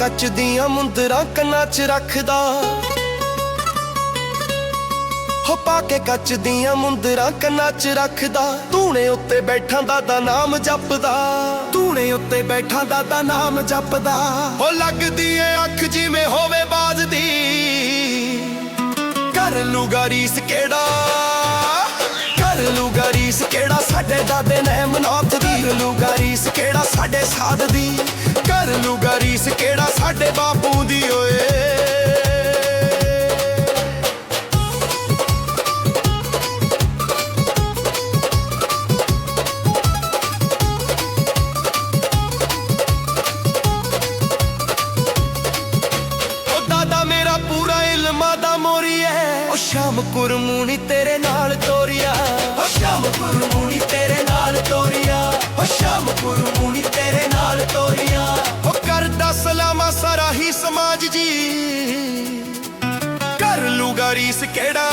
ਕੱਚ ਦੀਆਂ ਮੁੰਦਰਾਂ ਕੰਨਾਂ 'ਚ ਰੱਖਦਾ। ਹੋ ਪਾ ਕੇ ਕੱਚ ਦੀਆਂ ਮੁੰਦਰਾਂ ਕੰਨਾਂ 'ਚ ਰੱਖਦਾ। ਧੂਣੇ ਉੱਤੇ ਬੈਠਾ ਦਾਦਾ ਨਾਮ ਜਪਦਾ। ਧੂਣੇ ਉੱਤੇ ਬੈਠਾ ਦਾਦਾ ਨਾਮ ਜਪਦਾ। ਹੋ ਲੱਗਦੀ ਏ ਅੱਖ ਜਿਵੇਂ ਹੋਵੇ ਬਾਜ਼ ਦੀ। ਕਰ ਲੂਗਾ ਰੀਸ ਕਿਹੜਾ? ਕਰ ਲੂਗਾ ਰੀਸ ਕਿਹੜਾ? ਸਾਡੇ ਦਾਦੇ ਨੇ ਮਨੌਤ ਦੀ। ਕਰ ਲੂਗਾ ਰੀਸ ਕਿਹੜਾ ਸਾਡੇ ਸਾਧ ਦੀ? ਕਰ ਲੂਗਾ ਰੀਸ ਕਿਹੜਾ ਸਾਡੇ ਬਾਪੂ ਦੀ ਓਏ? ਉਹ ਦਾਦਾ ਮੇਰਾ ਪੂਰਾ ਇਲਮਾਂ ਮੋਰੀ ਐ ਉਹ ਸ਼ਾਮ ਕੁਰਮੂਨੀ ਤੇਰੇ ਨਾਲ ਤੋਰੀਆ। ਸ਼ਾਮ ਕੁਰਮੂਨੀ ਸ਼ਾਮ ਕੁਰਮੂਨੀ ਤੇਰੇ ਨਾਲ ਤੋਰੀਆ। ਉਹ ਕਰਦਾ ਸਲਾਮਾ ਸਾਰਾ ਹੀ ਸਮਾਜ ਜੀ। ਕਰ ਲੂਗਾ ਰੀਸ ਕਿਹੜਾ?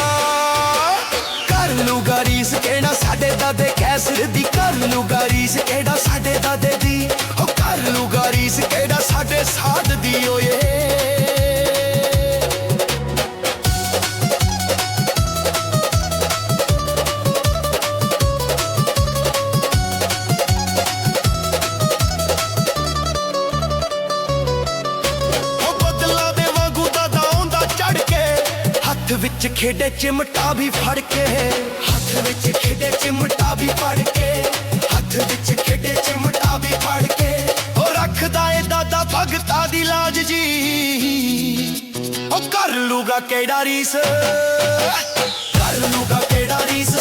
ਕਰ ਲੂਗਾ ਰੀਸ ਕਿਹੜਾ? ਸਾਡੇ ਦਾਦੇ ਕੈਸਰ ਦੀ। ਕਰ ਲੂਗਾ ਰੀਸ ਕਿਹੜਾ? ਸਾਡੇ ਦਾਦੇ ਦੀ। ਵਿੱਚ ਖੇਡੇ ਚਿਮਟਾ ਵੀ ਫੜ ਕੇ। ਹੱਥ ਵਿੱਚ ਖੇਡੇ ਚਿਮਟਾ ਵੀ ਫੜ ਕੇ। ਹੱਥ ਵਿੱਚ ਖੇਡੇ ਚਿਮਟਾ ਵੀ ਫੜ ਕੇ। ਉਹ ਰੱਖਦਾ ਏ ਦਾਦਾ ਭਗਤਾ ਦੀ ਲਾਜ ਜੀ। ਉਹ ਕਰ ਲੂਗਾ ਕਿਹੜਾ ਰੀਸ? ਕਰ ਲੂਗਾ ਕਿਹੜਾ ਰੀਸ?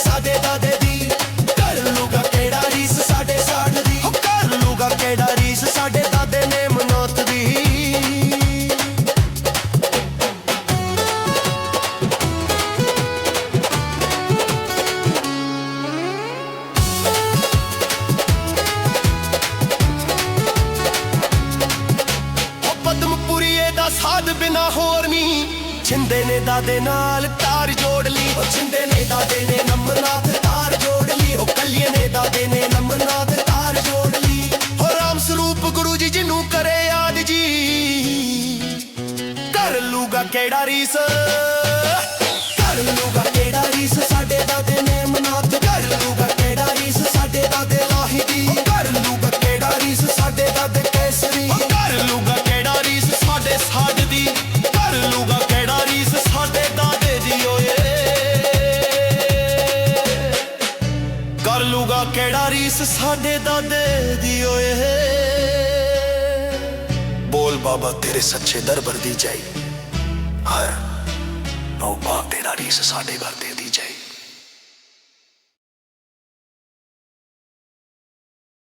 ਛਿੰਦੇ ਨੇ ਦਾਦੇ ਨਾਲ, ਤਾਰ ਜੋੜ ਲਈ। ਉਹ ਛਿੰਦੇ ਨੇ ਦਾਦੇ ਨੇ ਨੰਬਰਨਾਥ ਤਾਰ ਜੋੜ ਲਈ। ਉਹ ਕੱਲੀਏ ਨੇ ਦਾਦੇ ਨੇ ਨੰਬਰਨਾਥ ਤਾਰ ਜੋੜ ਲਈ। ਹੋ ਰਾਮ ਸਰੂਪ ਗੁਰੂ ਜੀ ਜਿਹਨੂੰ ਕਰੇ ਯਾਦ ਜੀ। ਕਰ ਲੂਗਾ ਕਿਹੜਾ ਰੀਸ? ਕਰ ਲੂਗਾ ਕਿਹੜਾ ਰੀਸ? ਸਾਡੇ ਦਾਦੇ ਕਰ ਕਿਹੜਾ ਰੀਸ ਸਾਡੇ ਦਾਦੇ ਦੀ ਓਏ? ਬੋਲ ਬਾਬਾ, ਤੇਰੇ ਸੱਚੇ ਦਰਬਾਰ ਦੀ ਜਾਈ। ਹਰ ਨੋ ਬਾਪ ਤੇਰਾ ਰੀਸ ਸਾਡੇ ਘਰ ਤੇ